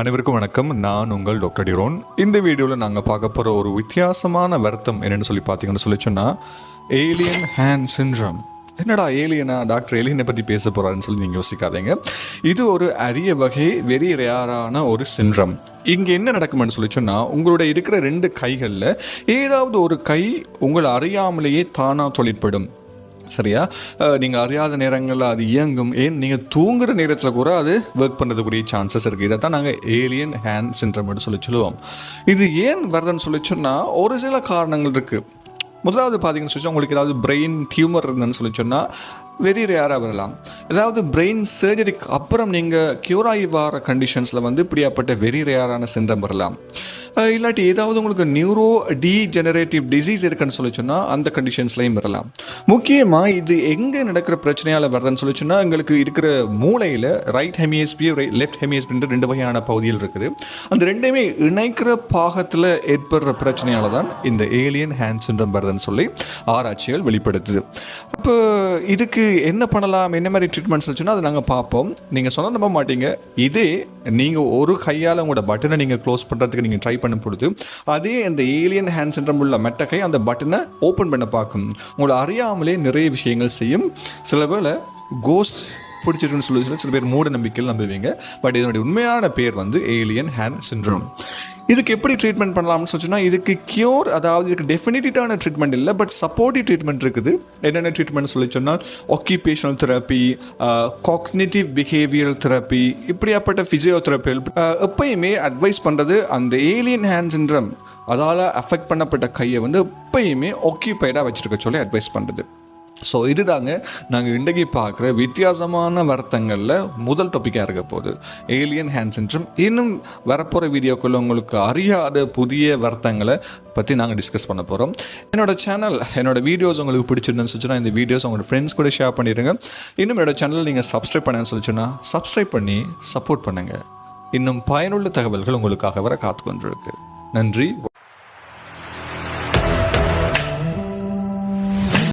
அனைவருக்கும் வணக்கம். நான் உங்கள் டாக்டர் டிரோன். இந்த வீடியோவில் நாங்கள் பார்க்க போகிற ஒரு வித்தியாசமான வருத்தம் என்னென்னு சொல்லி பார்த்தீங்கன்னு சொல்லி சொன்னால் ஏலியன் ஹேண்ட் சின்ட்ரம் என்னடா ஏலியனா டாக்டர் ஏலியனை பற்றி பேச போகிறாருன்னு சொல்லி நீங்கள் யோசிக்காதீங்க. இது ஒரு அரிய வகை வெரி ரேரான ஒரு சிண்ட்ரம் இங்கே என்ன நடக்கும்னு சொல்லி சொன்னால் உங்களோட இருக்கிற ரெண்டு கைகளில் ஏதாவது ஒரு கை உங்களை அறியாமலேயே தானாக தொழிற்படும். சரியா? நீங்கள் அறியாத நேரங்களில் அது இயங்கும். ஏன்? நீங்கள் தூங்குற நேரத்தில் கூட அது ஒர்க் பண்ணுறதுக்குரிய சான்சஸ் இருக்குது இதை தான் நாங்கள் ஏலியன் ஹேண்ட் சின்ட்ரம்னு சொல்லி சொல்லுவோம். இது ஏன் வருதுன்னு சொல்லி சொன்னால் ஒரு சில காரணங்கள் இருக்குது முதலாவது பார்த்தீங்கன்னு சொல்லி உங்களுக்கு ஏதாவது பிரெயின் டியூமர் இருந்ததுன்னு சொல்லி சொன்னால் வெரி ரேராக வரலாம். ஏதாவது பிரெயின் சர்ஜரிக்கு அப்புறம் நீங்கள் க்யூர் ஆகி வர கண்டிஷன்ஸில் வந்து இப்படியாப்பட்ட வெரி ரேரான சின்ரம் வரலாம். இல்லாட்டி ஏதாவது உங்களுக்கு நியூரோ டீஜெனரேட்டிவ் டிசீஸ் இருக்குன்னு சொல்லி சொன்னால் அந்த கண்டிஷன்ஸ்லையும் வரலாம். முக்கியமாக இது எங்கே நடக்கிற பிரச்சனையால் வருதுன்னு சொல்லி சொன்னால் எங்களுக்கு இருக்கிற மூளையில் ரைட் ஹெமியஸ்பி லெஃப்ட் ஹெமியஸ்பின்ற ரெண்டு வகையான பகுதியில் இருக்குது. அந்த ரெண்டையுமே இணைக்கிற பாகத்தில் ஏற்படுற பிரச்சனையால் தான் இந்த ஏலியன் ஹேண்ட் சிண்டம் வருதுன்னு சொல்லி ஆராய்ச்சிகள் வெளிப்படுத்துது. அப்போ இதுக்கு என்ன பண்ணலாம் என்ன மாதிரி ட்ரீட்மெண்ட்ஸ் சொன்னால் அதை நாங்கள் பார்ப்போம். நீங்கள் சொன்ன நம்ப மாட்டீங்க. இதே நீங்கள் ஒரு கையால் உங்களோட பட்டனை நீங்கள் க்ளோஸ் பண்ணுறதுக்கு நீங்கள் ட்ரை பண்ணும் பொழுது அதே அந்த ஏலியன் ஹேண்ட் சிண்ட்ரம் உள்ள மெட்டகை அந்த பட்டனை ஓப்பன் பண்ண பார்க்கும். உங்களை அறியாமலே நிறைய விஷயங்கள் செய்யும். சில வேளை கோஸ்ட் பிடிச்சிருக்குன்னு சொல்லி சில பேர் மூட நம்பிக்கையில் நம்புவீங்க. பட் இதனுடைய உண்மையான பேர் வந்து ஏலியன் ஹேண்ட் சின்ரோம் இதுக்கு எப்படி ட்ரீட்மெண்ட் பண்ணலாம்னு சொன்னால் இதுக்கு கியூர் அதாவது இதுக்கு டெஃபினிட்டான ட்ரீட்மெண்ட் இல்லை பட் சப்போர்ட்டிவ் ட்ரீட்மெண்ட் இருக்குது. என்னென்ன ட்ரீட்மெண்ட் சொல்லி சொன்னால் occupational therapy cognitive behavioural therapy இப்படியாப்பட்ட ஃபிசியோதெரப்பி எப்பயுமே அட்வைஸ் பண்ணுறது அந்த ஏலியன் ஹேண்ட் சின்ரம் அதால் அஃபெக்ட் பண்ணப்பட்ட கையை வந்து எப்பயுமே ஆக்கியூபைடாக வச்சுருக்க சொல்லி அட்வைஸ் பண்ணுறது ஸோ இதுதாங்க நாங்கள் இன்றைக்கு பார்க்குற வித்தியாசமான வருத்தங்களில் முதல் டாப்பிக்காக இருக்க போகுது. ஏலியன் ஹேண்ட் சென்ட்ரம் இன்னும் வரப்போகிற வீடியோக்குள்ள உங்களுக்கு அறியாத புதிய வருத்தங்களை பற்றி நாங்கள் டிஸ்கஸ் பண்ண போகிறோம் என்னோட சேனல் என்னோட வீடியோஸ் உங்களுக்கு பிடிச்சிருந்துன்னு சொல்லிச்சுன்னா இந்த வீடியோஸ் உங்களோட ஃப்ரெண்ட்ஸ் கூட ஷேர் பண்ணிடுங்க. இன்னும் என்னோட சேனல் நீங்கள் சப்ஸ்கிரைப் பண்ணேன்னு சொல்லிச்சுன்னா சப்ஸ்கிரைப் பண்ணி சப்போர்ட் பண்ணுங்கள் இன்னும் பயனுள்ள தகவல்கள் உங்களுக்காக வர காத்து கொண்டிருக்கு நன்றி